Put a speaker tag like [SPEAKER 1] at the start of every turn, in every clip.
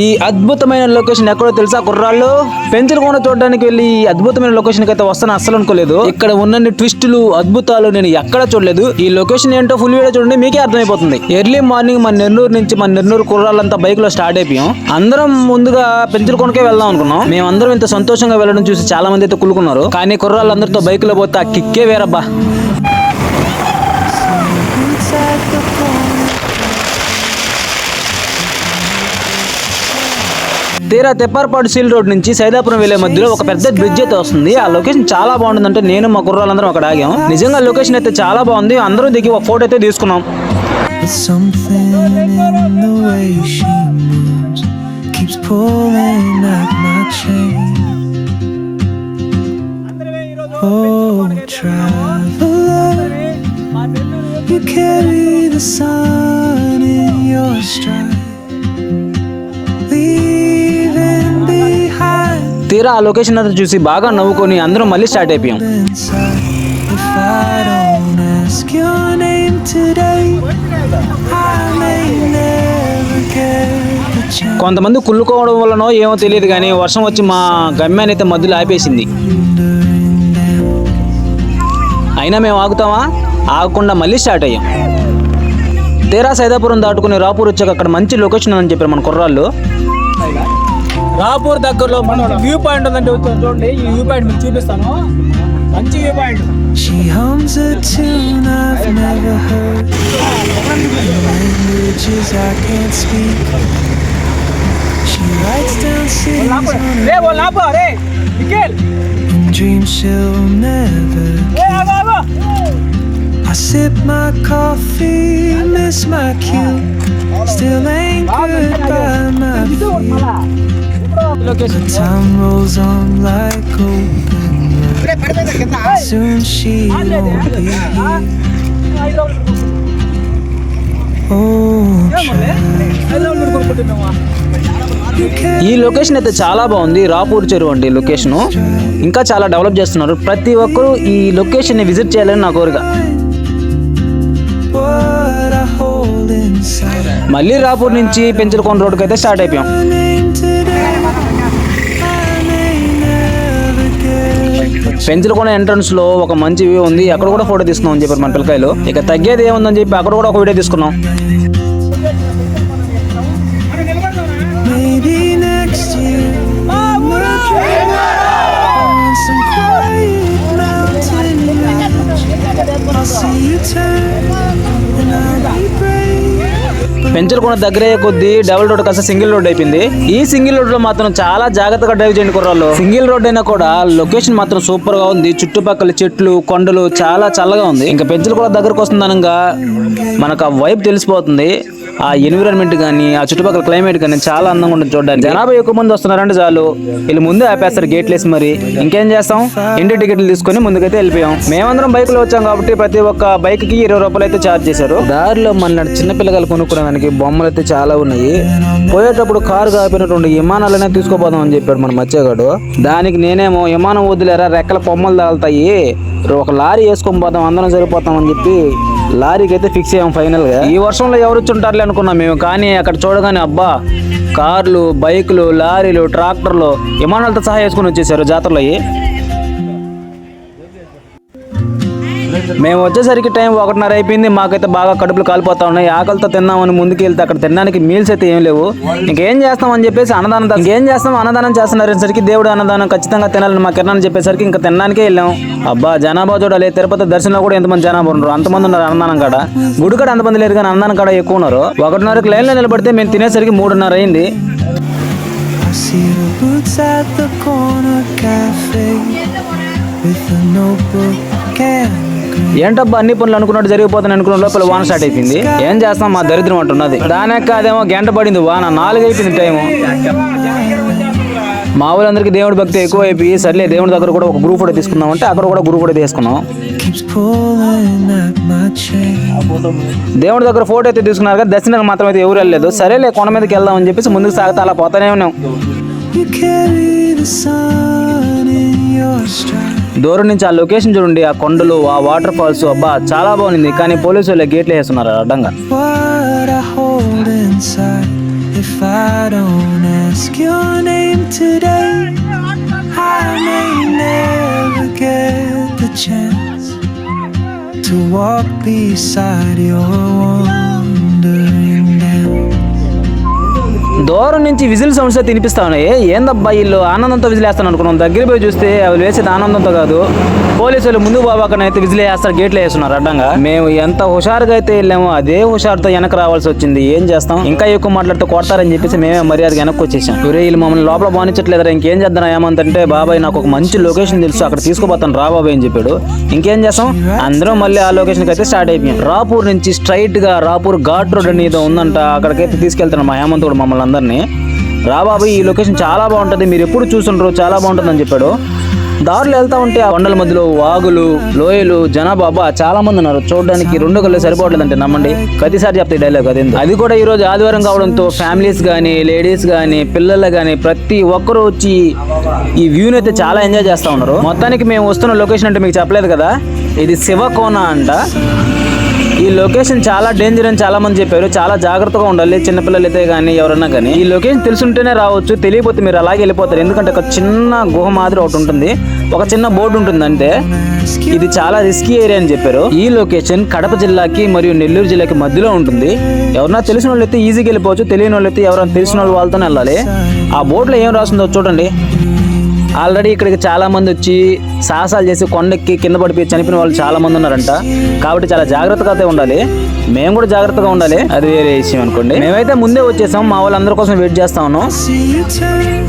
[SPEAKER 1] ఈ అద్భుతమైన లొకేషన్ ఎక్కడో తెలుసా కుర్రాళ్ళు? పెంచలకోన చూడడానికి వెళ్ళి ఈ అద్భుతమైన లొకేషన్ అయితే వస్తాను అస్సలు అనుకోలేదు. ఇక్కడ ఉన్నన్ని ట్విస్టులు అద్భుతాలు నేను ఎక్కడ చూడలేదు. ఈ లొకేషన్ ఏంటో ఫుల్ వీడియో చూడండి మీకే అర్థమైపోతుంది. ఎర్లీ మార్నింగ్ మన నెల్లూరు నుంచి మన నెల్లూరు కుర్రాళ్ళంతా బైక్లో స్టార్ట్ అయిపోయాం. అందరం ముందుగా పెంచలకోనకే వెళ్దాం అనుకున్నాం. మేమందరం ఇంత సంతోషంగా వెళ్ళడం చూసి చాలా మంది అయితే కులుకున్నారు కానీ కుర్రాళ్ళందరితో బైక్లో పోతే ఆ కిక్కే వేరబ్బా. తీరా తెప్పారపాడు సీల్ రోడ్ నుంచి సైదాపురం వెళ్ళే మధ్యలో ఒక పెద్ద బ్రిడ్జ్ అయితే వస్తుంది. ఆ లొకేషన్ చాలా బాగుంటుందంటే నేను మా కుర్రాళ్ళందరం అక్కడ ఆగాం. నిజంగా లొకేషన్ అయితే చాలా బాగుంది. అందరూ దిగి ఒక ఫోటో అయితే తీసుకున్నాం.
[SPEAKER 2] Oh, you carry the sun in your stride,
[SPEAKER 1] తీరా ఆ లొకేషన్ అంతా చూసి బాగా నవ్వుకొని అందరం మళ్ళీ స్టార్ట్ అయిపోయాం. కొంతమంది కుళ్ళుకోవడం వల్లనో ఏమో తెలియదు కానీ వర్షం వచ్చి మా గమ్యాన్ని అయితే మధ్యలో ఆపేసింది. అయినా మేము ఆగుతామా? ఆగకుండా మళ్ళీ స్టార్ట్ అయ్యాం. తీరా సైదాపురం దాటుకుని రాపూర్ వచ్చాక అక్కడ మంచి లొకేషన్ అని చెప్పారు మన కుర్రాళ్ళు. రాపూర్ దగ్గరలో మంచి వ్యూ పాయింట్ ఉందంటే చూడండి ఈ వ్యూ పాయింట్ మీకు చూపిస్తాను మంచి view point
[SPEAKER 2] She hums a tune I've never heard. Languages I can't speak. She writes down cities on her in dreams she'll never. I sip my coffee, miss my cue. Still anchored by my feet.
[SPEAKER 1] ఈ location అయితే చాలా బాగుంది. రాపూర్ చెరువు అండి location ఇంకా చాలా develop చేస్తున్నారు. ప్రతి ఒక్కరూ ఈ లొకేషన్ని విజిట్ చేయాలని నా కోరిక. మళ్ళీ రాపూర్ నుంచి పెంచలకొండ రోడ్డుకి అయితే స్టార్ట్ అయిపోయాం. పెంచలకొండ ఎంట్రన్స్లో ఒక మంచి వ్యూ ఉంది. అక్కడ కూడా ఫోటో తీసుకున్నాం అని చెప్పారు మన పిల్లకాయలు. ఇక తగ్గేది ఏముందని చెప్పి అక్కడ కూడా ఒక వీడియో తీసుకున్నాం.
[SPEAKER 2] See you turn
[SPEAKER 1] పెంచలకొండ దగ్గరయ్యే కొద్దీ డబుల్ రోడ్ కాస్త సింగిల్ రోడ్ అయిపోయింది. ఈ సింగిల్ రోడ్లో మాత్రం చాలా జాగ్రత్తగా డ్రైవ్ చేయండి కుర్రాళ్ళు. సింగిల్ రోడ్ అయినా కూడా లొకేషన్ మాత్రం సూపర్గా ఉంది. చుట్టుపక్కల చెట్లు కొండలు చాలా చల్లగా ఉంది. ఇంకా పెంచలకొండ దగ్గరకు వస్తుందనగా మనకు ఆ వైబ్ తెలిసిపోతుంది. ఆ ఎన్విరాన్మెంట్ కానీ ఆ చుట్టుపక్కల క్లైమేట్ కానీ చాలా అందంగా ఉంటుంది చూడడానికి. జనాభా ఎక్కువ మంది వస్తున్నారంటే చాలు. వీళ్ళు ముందే ఆపేస్తారు గేట్లేసి మరి. ఇంకేం చేస్తాం? ఇంటి టికెట్లు తీసుకొని ముందుకైతే వెళ్ళిపోయాం. మేమందరం బైక్లో వచ్చాం కాబట్టి ప్రతి ఒక్క బైక్కి ఇరవై రూపాయలు అయితే ఛార్జ్ చేశారు. దారిలో మన చిన్న పిల్లలు కొనుక్కోవడానికి బొమ్మలు అయితే చాలా ఉన్నాయి. పోయేటప్పుడు కారు కాపిన రెండు విమానాలనే తీసుకోపోదాం అని చెప్పాడు మన మత్స్యగాడు. దానికి నేనేమో విమానం వదిలేరా రెక్కల పొమ్మలు తాగుతాయి ఒక లారీ వేసుకొని పోదాం అందరం సరిపోతాం అని చెప్పి లారీకి అయితే ఫిక్స్ అయ్యాం ఫైనల్గా. ఈ వర్షంలో ఎవరు వచ్చుంటారులే అనుకున్నాం మేము కానీ అక్కడ చూడగానే అబ్బా కార్లు బైకులు లారీలు ట్రాక్టర్లు విమానాలతో సహా వేసుకొని వచ్చేసారు జాతరలో మేము వచ్చేసరికి టైం ఒకటిన్నర అయిపోయింది. మాకైతే బాగా కడుపులు కాలిపోతా ఉన్నాయి. ఆకలితో తిన్నామని ముందుకు వెళ్తే అక్కడ తినడానికి మీల్స్ అయితే ఏం లేవు. ఇంకేం చేస్తాం అని చెప్పేసి అన్నదానం దా- ఇంకేం చేస్తాం? అన్నదానం చేస్తున్నారేసరికి దేవుడు అన్నదానం ఖచ్చితంగా తినాలని మా కిరణ్ చెప్పేసరికి ఇంకా తినడానికే వెళ్ళాం. అబ్బా జనాభా చూడాలి. తిరుపతి దర్శనంలో కూడా ఎంతమంది జనాభా ఉన్నారు? అంతమంది ఉన్నారు అన్నదానం కాడ. గుడి కాడ అంతమంది లేరు కానీ అన్నదానం కాడ ఎక్కువ ఉన్నారు. ఒకటిన్నరకు లైన్లో నిలబడితే మేము తినేసరికి మూడున్నర అయింది.
[SPEAKER 2] See boots at the corner cafe with a notebook and a.
[SPEAKER 1] ఏంటబ్బా అన్ని పనులు అనుకున్నట్టు జరిగిపోతాను అనుకున్న లోపల వాన స్టార్ట్ అయిపోయింది. ఏం చేస్తాం? మా దరిద్రం అంటున్నది. దానక్క అదేమో గంట పడింది వాన. నాలుగు అయిపోయింది టైము మా ఊళ్ళందరికీ దేవుడి భక్తి ఎక్కువ అయిపోయి సర్లే దేవుడి దగ్గర కూడా ఒక గ్రూప్ ఫోటో తీసుకుందాం అంటే అక్కడ కూడా గ్రూప్ ఫోటో తీసుకున్నాం. దేవుడి దగ్గర ఫోటో అయితే తీసుకున్నారు కదా దర్శనం మాత్రం అయితే ఎవరు వెళ్ళలేదు. సరేలే కొండ మీదకి వెళ్దాం అని చెప్పేసి ముందుకు సాగుతా అలా పోతానే ఉన్నాం. దూరం నుంచి ఆ లొకేషన్ చూడండి ఆ కొండలు ఆ వాటర్ ఫాల్స్. అబ్బా చాలా బాగుంది. కానీ పోలీసు వాళ్ళు గేట్లు వేస్తున్నారు అడ్డంగా.
[SPEAKER 2] To walk.
[SPEAKER 1] దూరం నుంచి విజిల్ సౌండ్స్ అయితే వినిపిస్తా ఉన్నాయి. ఏందబ్బా వీళ్ళు? ఆనందంతో విజిల్ వేస్తాను అనుకున్నాం. దగ్గర పోయి చూస్తే అవి వేసేది ఆనందంతో కాదు. పోలీసులు ముందు బాబాకన అయితే విజిల్ వేస్తారు గేట్లు వేస్తున్నారు అడ్డంగా. మేము ఎంత హుషారుగా అయితే వెళ్ళామో అదే హుషారుతో వెనక రావాల్సి వచ్చింది. ఏం చేస్తాం? ఇంకా ఎక్కువ మాట్లాడితే కొడతారని చెప్పేసి మేమే మర్యాద వెనక్కి వచ్చేసాం. వీళ్ళు మమ్మల్ని లోపల బానించట్లేదురా ఇంకేం చేద్దాం ఏమంతంటే బాబాయ్ నాకు ఒక మంచి లొకేషన్ తెలుసు అక్కడ తీసుకుపోతాను రా బాబాయ్ అని చెప్పాడు. ఇంకేం చేస్తాం? అందరం మళ్ళీ ఆ లొకేషన్కి అయితే స్టార్ట్ అయిపోయాం. రాపూర్ నుంచి స్ట్రైట్గా రాపూర్ ఘాట్ రోడ్ అనేది ఏదో ఉందంట. అక్కడికైతే తీసుకెళ్తాను మా హేమంత్ కూడా మమ్మల్ని అందరు రా బాబాయ్ ఈ లొకేషన్ చాలా బాగుంటుంది. మీరు ఎప్పుడు చూసుండ్రు చాలా బాగుంటుంది అని చెప్పాడు. దారులు వెళ్తా ఉంటే ఆ కొండల మధ్యలో వాగులు లోయలు జనాబాబా చాలా మంది ఉన్నారు. చూడడానికి రెండు కళ్ళు సరిపోవట్లేదంటే నమ్మండి. ప్రతిసారి చెప్తే డైలాగ్ అది అది కూడా ఈ రోజు ఆదివారం కావడంతో ఫ్యామిలీస్ కానీ లేడీస్ కానీ పిల్లలు కానీ ప్రతి ఒక్కరు వచ్చి ఈ వ్యూని అయితే చాలా ఎంజాయ్ చేస్తా ఉన్నారు. మొత్తానికి మేము వస్తున్న లొకేషన్ అంటే మీకు చెప్పలేదు కదా? ఇది శివకోన అంట. ఈ లొకేషన్ చాలా డేంజర్ అని చాలా మంది చెప్పారు. చాలా జాగ్రత్తగా ఉండాలి. చిన్నపిల్లలు అయితే కానీ ఎవరన్నా కానీ ఈ లొకేషన్ తెలుసుంటేనే రావచ్చు. తెలియపోతే మీరు అలాగే వెళ్ళిపోతారు. ఎందుకంటే ఒక చిన్న గుహ మాదిరి ఒకటి ఉంటుంది. ఒక చిన్న బోర్డు ఉంటుంది అంటే ఇది చాలా రిస్కీ ఏరియా అని చెప్పారు. ఈ లొకేషన్ కడప జిల్లాకి మరియు నెల్లూరు జిల్లాకి మధ్యలో ఉంటుంది. ఎవరన్నా తెలిసిన వాళ్ళు అయితే ఈజీగా వెళ్ళిపోవచ్చు. తెలియని వాళ్ళు అయితే ఎవరైనా తెలిసిన వాళ్ళు వాళ్ళతోనే వెళ్ళాలి. ఆ బోర్డులో ఏం రాసిందో చూడండి. ఆల్రెడీ ఇక్కడికి చాలా మంది వచ్చి సాహసాలు చేసి కొండెక్కి కింద పడిపోయి చనిపోయిన వాళ్ళు చాలా మంది ఉన్నారంట. కాబట్టి చాలా జాగ్రత్తగా అయితే ఉండాలి. మేము కూడా జాగ్రత్తగా ఉండాలి. అది వేరే విషయం అనుకోండి. మేమైతే ముందే వచ్చేసాం. మా వాళ్ళందరి కోసం వెయిట్ చేస్తా ఉన్నాం.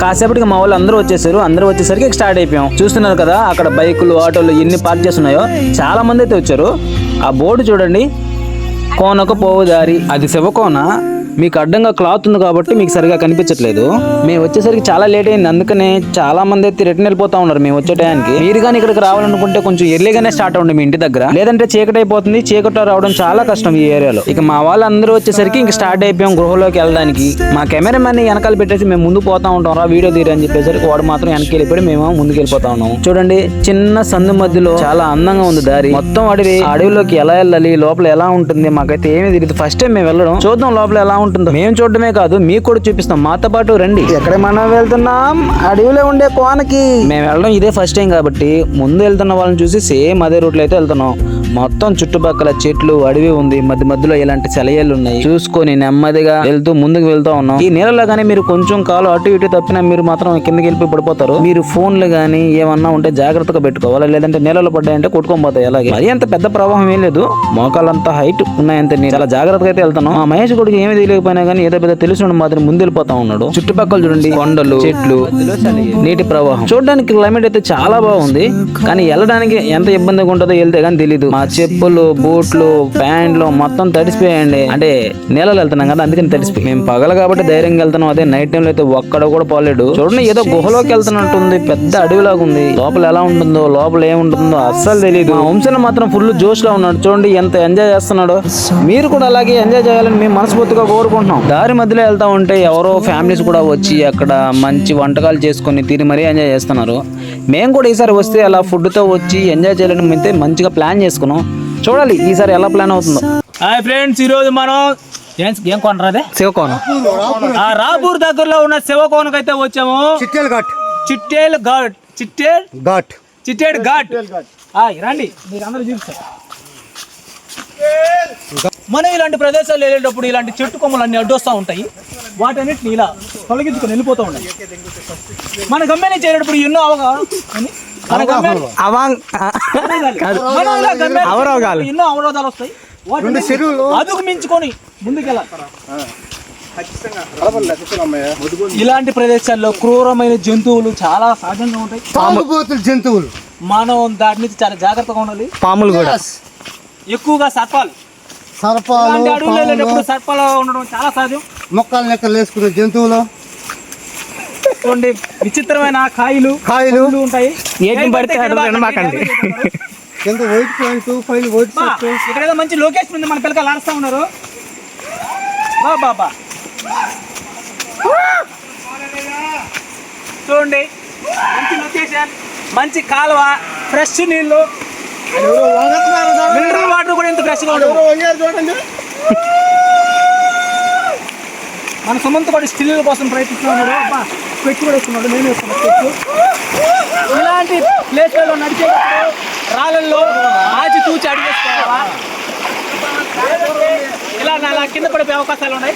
[SPEAKER 1] కాసేపటికి మా వాళ్ళు అందరూ వచ్చేసారు. అందరూ వచ్చేసరికి స్టార్ట్ అయిపోయాం. చూస్తున్నారు కదా అక్కడ బైకులు ఆటోలు ఎన్ని పార్క్ చేస్తున్నాయో. చాలా మంది అయితే వచ్చారు. ఆ బోర్డు చూడండి. కోనకు పోవు దారి అది శివకోన. మీకు అడ్డంగా క్లాత్ ఉంది కాబట్టి మీకు సరిగా కనిపించట్లేదు. మేము వచ్చేసరికి చాలా లేట్ అయింది. అందుకనే చాలా మంది అయితే రిటర్న్ వెళ్ళిపోతా ఉన్నారు మేము వచ్చే టైంకి మీరు కానీ ఇక్కడికి రావాలనుకుంటే కొంచెం ఎర్లీగానే స్టార్ట్ అవ్వండి మీ ఇంటి దగ్గర. లేదంటే చీకటి అయిపోతుంది. చీకటి రావడం చాలా కష్టం ఈ ఏరియాలో ఇక మా వాళ్ళందరూ వచ్చేసరికి ఇంక స్టార్ట్ అయిపోయాం గృహలోకి వెళ్ళడానికి. మా కెమెరామెన్ వెనకాల పెట్టేసి మేము ముందు పోతా ఉంటాం. రా వీడియో తీరని చెప్పేసరికి వాడు మాత్రం వెనక్కి వెళ్ళిపోయి మేము ముందుకు వెళ్ళిపోతా ఉన్నాం. చూడండి చిన్న సందు మధ్యలో చాలా అందంగా ఉంది దారి. మొత్తం అడవి అడవిలోకి ఎలా వెళ్ళాలి? లోపల ఎలా ఉంటుంది? మాకైతే ఏమీ తెలియదు ఫస్ట్ టైం మేము వెళ్ళడం. చూద్దాం లోపల ఎలా ఉంటుందో మేము చూడడమే కాదు మీకు కూడా చూపిస్తాం. మాతో పాటు రండి. ఎక్కడ మనం వెళ్తున్నాం? అడవిలో ఉండే కోనకి. మేము వెళ్ళడం ఇదే ఫస్ట్ టైం కాబట్టి ముందు వెళ్తున్న వాళ్ళని చూసి సేమ్ అదే రూట్లో అయితే వెళ్తున్నాం. మొత్తం చుట్టుపక్కల చెట్లు అడవి ఉంది. మధ్య మధ్యలో ఇలాంటి సెలయేళ్ళు ఉన్నాయి చూసుకొని నెమ్మదిగా వెళ్తూ ముందుకు వెళ్తా ఉన్నాం. ఈ నీళ్ళలో కానీ మీరు కొంచెం కాలు అటు ఇటు తప్పినా మీరు మాత్రం కిందకి వెళ్ళిపోయి పడిపోతారు. మీరు ఫోన్లు కానీ ఏమన్నా ఉంటే జాగ్రత్తగా పెట్టుకోవాలి? లేదంటే నీళ్ళలో పడ్డాయంటే కొట్టుకొని పోతాయి? అలాగే. మరి అంత పెద్ద ప్రవాహం ఏం లేదు. మోకాలంత హైట్ ఉన్నాయంత నేను చాలా జాగ్రత్తగా అయితే వెళ్తాను. ఆ మహేష్ గుడికి ఏమి తెలియకపోయినా కానీ ఏదో పెద్ద తెలిసిన మాత్రం ముందు వెళ్ళిపోతా ఉన్నాడు. చుట్టుపక్కల చూడండి. కొండలు చెట్లు నీటి ప్రవాహం. చూడడానికి క్లైమేట్ అయితే చాలా బాగుంది. కానీ వెళ్ళడానికి ఎంత ఇబ్బందిగా ఉంటుందో వెళ్తే కానీ తెలియదు మా చెప్పులు బూట్లు ప్యాంట్లు మొత్తం తడిసిపోయాయండి. అంటే నీళ్ళలో వెళ్తున్నాం కదా అందుకని తడిసిపోయి మేము పగల కాబట్టి ధైర్యంగా వెళ్తున్నాం. అదే నైట్ టైంలో అయితే ఒక్కడ కూడా పోలేడు. చూడండి ఏదో గుహలోకి వెళ్తున్నట్టుంది. పెద్ద అడవిలాగా ఉంది లోపల ఎలా ఉంటుందో లోపల ఏముంటుందో అస్సలు తెలియదు వంశన మాత్రం ఫుల్ జోష్లో ఉన్నాడు. చూడండి ఎంత ఎంజాయ్ చేస్తున్నాడో. మీరు కూడా అలాగే ఎంజాయ్ చేయాలని మేము మనస్ఫూర్తిగా కోరుకుంటున్నాం. దారి మధ్యలో వెళ్తా ఉంటే ఎవరో ఫ్యామిలీస్ కూడా వచ్చి అక్కడ మంచి వంటకాలు చేసుకొని తిని మరీ ఎంజాయ్ చేస్తున్నారు. మేము కూడా ఈసారి వస్తే అలా ఫుడ్తో తో వచ్చి ఎంజాయ్ చేయాలని అయితే మంచిగా ప్లాన్ చేసుకున్నాం. చూడాలి ఈసారి ఎలా ప్లాన్ అవుతుందో. హాయ్ ఫ్రెండ్స్ ఈరోజు మనం ఏం ఏం కొనరా అదే? శివకోన ఆ రాపూర్ దగ్గరలో ఉన్న శివకోనకు అయితే వచ్చాము.
[SPEAKER 3] చిట్టేల్ ఘాట్.
[SPEAKER 1] చిట్టేల్ ఘాట్. చిట్టేల్
[SPEAKER 3] ఘాట్.
[SPEAKER 1] చిట్టేడ్ ఘాట్. రండి మీరు అందరూ చూపిస్తారు. మనం ఇలాంటి ప్రదేశాలు వెళ్ళేటప్పుడు ఇలాంటి చెట్టు కొమ్మలు అన్ని అడ్డొస్తూ ఉంటాయి. వాటన్నిటిని ఇలా తొలగించుకొని వెళ్ళిపోతూ ఉన్నాయి. మన గమ్యాన్ని చేరేటప్పుడు ఎన్నో అవగాహన చేరేటప్పుడు ఎన్నో అవరోధాలు వస్తాయి. అదుగు మించుకొని ముందుకెళ్ళాలి. ఇలాంటి ప్రదేశాల్లో క్రూరమైన జంతువులు చాలా సహజంగా ఉంటాయి.
[SPEAKER 3] జంతువులు.
[SPEAKER 1] మనం దాని నుంచి చాలా జాగ్రత్తగా ఉండాలి.
[SPEAKER 3] పాములు కూడా.
[SPEAKER 1] ఎక్కువగా సర్పాలు.
[SPEAKER 3] సర్పాలు
[SPEAKER 1] అడవులు వెళ్ళేటప్పుడు సర్పాలు ఉండడం చాలా సహజం.
[SPEAKER 3] మొక్కలు లెక్కలు వేసుకునే జంతువులు.
[SPEAKER 1] చూడండి విచిత్రమైన కాయలు
[SPEAKER 3] కాయలు.
[SPEAKER 1] ఉంటాయి.
[SPEAKER 4] ఏటిని పడితే తినమాకండి.
[SPEAKER 3] కింద వైట్ పాయింట్ పైన వైట్
[SPEAKER 1] ఇక్కడ ఏదో మంచి లొకేషన్ ఉంది మన పిల్లకాయలు ఆడుస్తూ ఉన్నారు. బా బాబా చూడండి మంచి లొకేషన్ మంచి కాలువ ఫ్రెష్ నీళ్ళు మినరల్ వాటర్ కూడా ఇంత ఫ్రెష్గా ఉంటుంది
[SPEAKER 5] మన సుమంత్ కూడా స్టిల్ కోసం ప్రయత్నిస్తున్నాడు అబ్బా కూడా వేసుకున్నాడు నేను వేసుకున్నా పెట్టు ఇలాంటి ప్లేస్లలో నడిచే రాళ్ళల్లో ఆచి తూచి అడిగేసుకోవాలా? ఇలా నా కింద పడిపోయే అవకాశాలు ఉన్నాయి.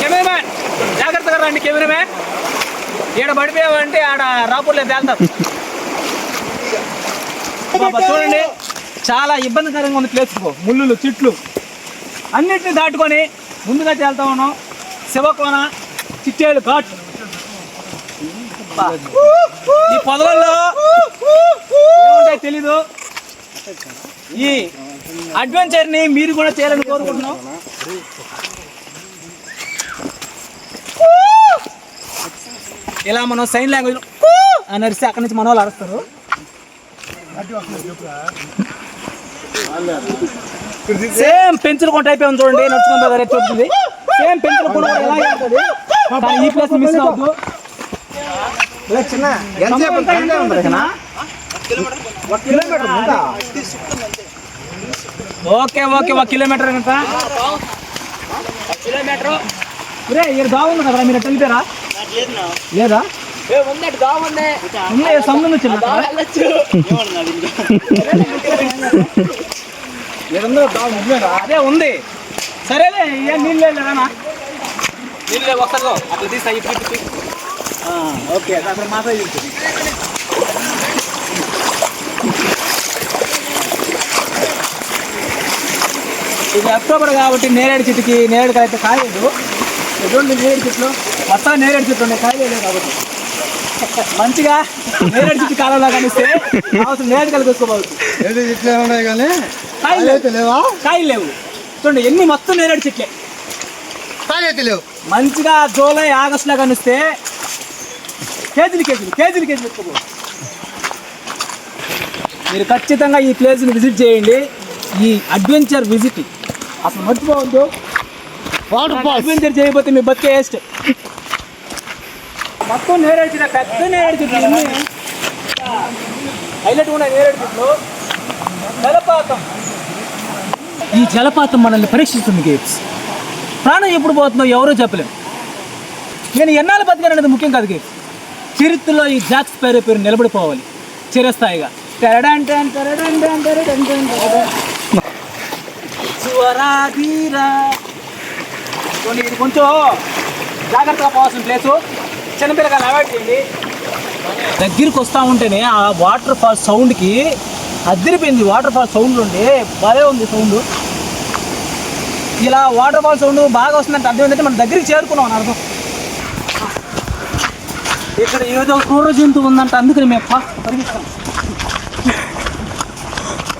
[SPEAKER 5] కెమెరామ్యాన్ జాగ్రత్తగా రండి కెమెరామ్యాన్. ఈడ పడిపోయావంటే ఆడ రాపూర్లే తేల్తారు బాబా చూడండి చాలా ఇబ్బందికరంగా ఉంది ప్లేస్ ముళ్ళు చెట్లు అన్నిటిని దాటుకొని ముందుగా తేలుతా ఉన్నాం. శివకోన చిట్టేలు ఘాట్. ఈ పొదలలో ఏముంటాయి తెలీదు. ఈ అడ్వెంచర్ని మీరు కూడా చేయాలని కోరుకుంటున్నాం. ఇలా మనం సైన్ లాంగ్వేజ్ అని అరిస్తే అక్కడి నుంచి మన వాళ్ళు అరుస్తారు. సేమ్ పెన్సిల్ కొంట అయిపోయాం చూడండి నడుచుకుంటా ఎట్లా వచ్చింది సేమ్ పెన్సిల్ కొంట ఉంటుంది. కానీ ఈ ప్లేస్ మిస్ అవ్వద్దు. ఓకే ఓకే ఒక కిలోమీటర్ ఎంత? కిలోమీటర్ రే ఇక్కడ బాగుంది కదా మీరు ఎట్లా వెళ్ళిపోయారా? లేదా? ఉంది సముద్రం వచ్చింది? అదే ఉంది. సరేలే ఏం నీళ్ళు లేదనా అట్లా. ఆ, ఓకే అక్కడ మాత్రం చూస్తుంది ఇది అక్టోబర్ కాబట్టి నేరేడు చెట్టుకి నేరేడు కాయ అయితే కాయలేదు. ఎటువంటి నేరేడు చెట్లు? మొత్తం నేరేడు చెట్లు ఉన్నాయి కాయలేదు కాబట్టి. మంచిగా నేరేడు చెట్టు కాలంలో కనిస్తే అవసరం నేరేడు కలిగి వేసుకోవచ్చు
[SPEAKER 3] ఏది ఇట్లే ఉన్నాయి కానీ
[SPEAKER 5] కాయలు
[SPEAKER 3] లేవా.
[SPEAKER 5] కాయలు లేవు? చూడండి ఎన్ని మొత్తం నేరేడు చెట్లే.
[SPEAKER 3] కాయలు లేవు.
[SPEAKER 5] మంచిగా జూలై ఆగస్టులో కనిస్తే కేజీలు కేజీలు కేజీలు కేజీలు పెట్టుకోవచ్చు మీరు ఖచ్చితంగా ఈ ప్లేస్ని విజిట్ చేయండి. ఈ అడ్వెంచర్ విజిట్. అసలు మర్చిపోవద్దు.
[SPEAKER 3] వాటర్
[SPEAKER 5] అడ్వెంచర్ చేయకపోతే మీ బతికే వేస్ట్. మొత్తం నేరేడు పెద్ద నేరేడు చెట్లు ఎన్ని హైలైట్ ఉన్నాయి నేరేడు చెట్లు. జలపాతం. ఈ జలపాతం మనల్ని పరీక్షిస్తుంది గేట్స్. ప్రాణం ఎప్పుడు పోతుందో ఎవరో చెప్పలేం. నేను ఎన్నాళ్ళు బతికాను అనేది ముఖ్యం కాదు గేట్స్. చరిత్రలో ఈ జాక్స్ పేరు పేరు నిలబడిపోవాలి. చిరస్థాయిగా. ఇది కొంచెం జాగ్రత్తగా పోవాల్సిన ప్లేసు. చిన్నపిల్లగాలు అవాయిడ్ చేయండి. దగ్గరికి వస్తూ ఉంటేనే ఆ వాటర్ ఫాల్ సౌండ్కి అద్దరిపోయింది వాటర్ ఫాల్ సౌండ్ ఉండి భలే ఉంది సౌండ్ ఇలా వాటర్ ఫాల్ సౌండ్ బాగా వస్తుందంటే అర్థం ఏంటంటే మన దగ్గరికి చేరుకున్నాం అర్థం. ఇక్కడ ఏదో క్రూర జంతువు ఉందంట అందుకని మేము ఫాస్ట్ పరిగెత్తాం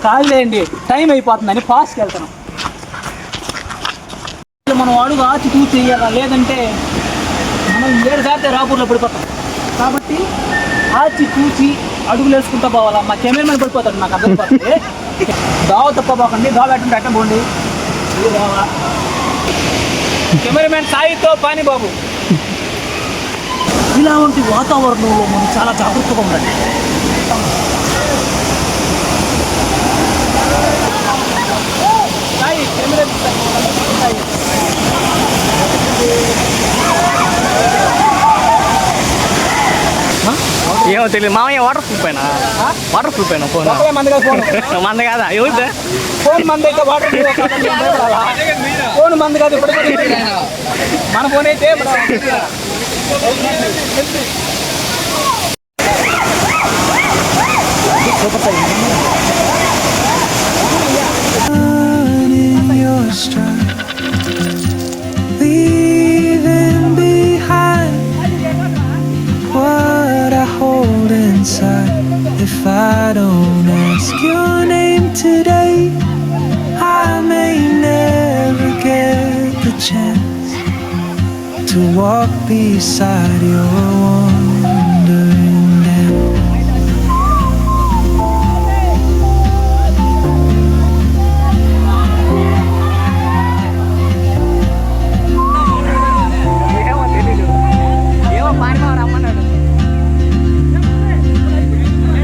[SPEAKER 5] కాదులేండి టైం అయిపోతుందని ఫాస్ట్కి వెళ్తున్నాం. మనం అడుగు ఆచి చూసి చేయాలా లేదంటే మనం ఏడు సార్లు రాపూర్లో పడిపోతాం. కాబట్టి ఆచి చూసి అడుగులు వేసుకుంటా పోవాలా? మా కెమెరామెన్ పడిపోతాడు నాకు అర్థం పడుతుంది దావ తప్పపోకండి దావ పెట్టండి పెట్ట పోండి. కెమెరామెన్ సాయితో పాని బాబు. ఇలాంటి వాతావరణంలో మనం చాలా జాగ్రత్తగా ఉండాలి.
[SPEAKER 4] ఏమో తెలియదు మామయ్య వాటర్ ప్రూఫ్ అయినా వాటర్ ప్రూఫ్ అయినా ఫోన్
[SPEAKER 5] ఒక్కలే మంది కాదు ఫోన్
[SPEAKER 4] మంద కాదా ఎవరిదే
[SPEAKER 5] ఫోన్ మంది అయితే వాటర్ ఫోన్ మంది కాదు ఇప్పుడు మన ఫోన్ అయితే
[SPEAKER 2] in beside your wandering.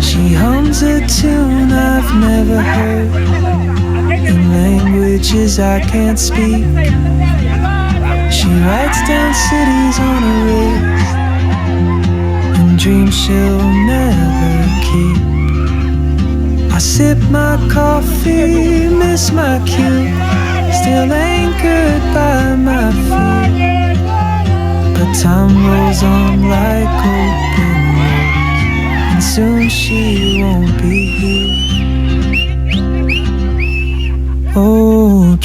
[SPEAKER 2] She hums a tune I've never heard in languages I can't speak. She'll never keep. I sip my coffee, miss my cue, still anchored by my feet. But time rolls on like open roads, and soon she won't be here. Oh,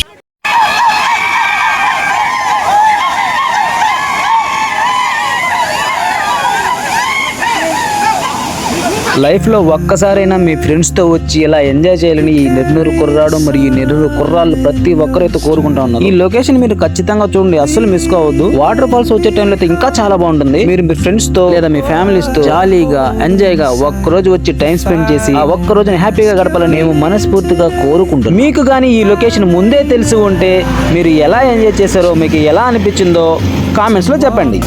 [SPEAKER 1] లైఫ్లో ఒక్కసారైనా మీ ఫ్రెండ్స్తో వచ్చి ఇలా enjoy చేయాలని ఈ నెల్లూరు కుర్రాడు మరియు ఈ నెల్లూరు కుర్రాళ్ళు ప్రతి ఒక్కరైతే కోరుకుంటా ఉన్నారు. ఈ లొకేషన్ మీరు ఖచ్చితంగా చూడండి అస్సలు మిస్ కావద్దు. వాటర్ ఫాల్స్ వచ్చే టైంలో అయితే ఇంకా చాలా బాగుంటుంది. మీరు మీ ఫ్రెండ్స్తో లేదా మీ ఫ్యామిలీస్తో జాలీగా ఎంజాయ్గా ఒక్క రోజు వచ్చి టైం స్పెండ్ చేసి ఆ ఒక్క రోజుని హ్యాపీగా గడపాలని మేము మనస్ఫూర్తిగా కోరుకుంటాం మీకు కానీ ఈ లొకేషన్ ముందే తెలిసి ఉంటే మీరు ఎలా ఎంజాయ్ చేశారో మీకు ఎలా అనిపించిందో కామెంట్స్లో చెప్పండి.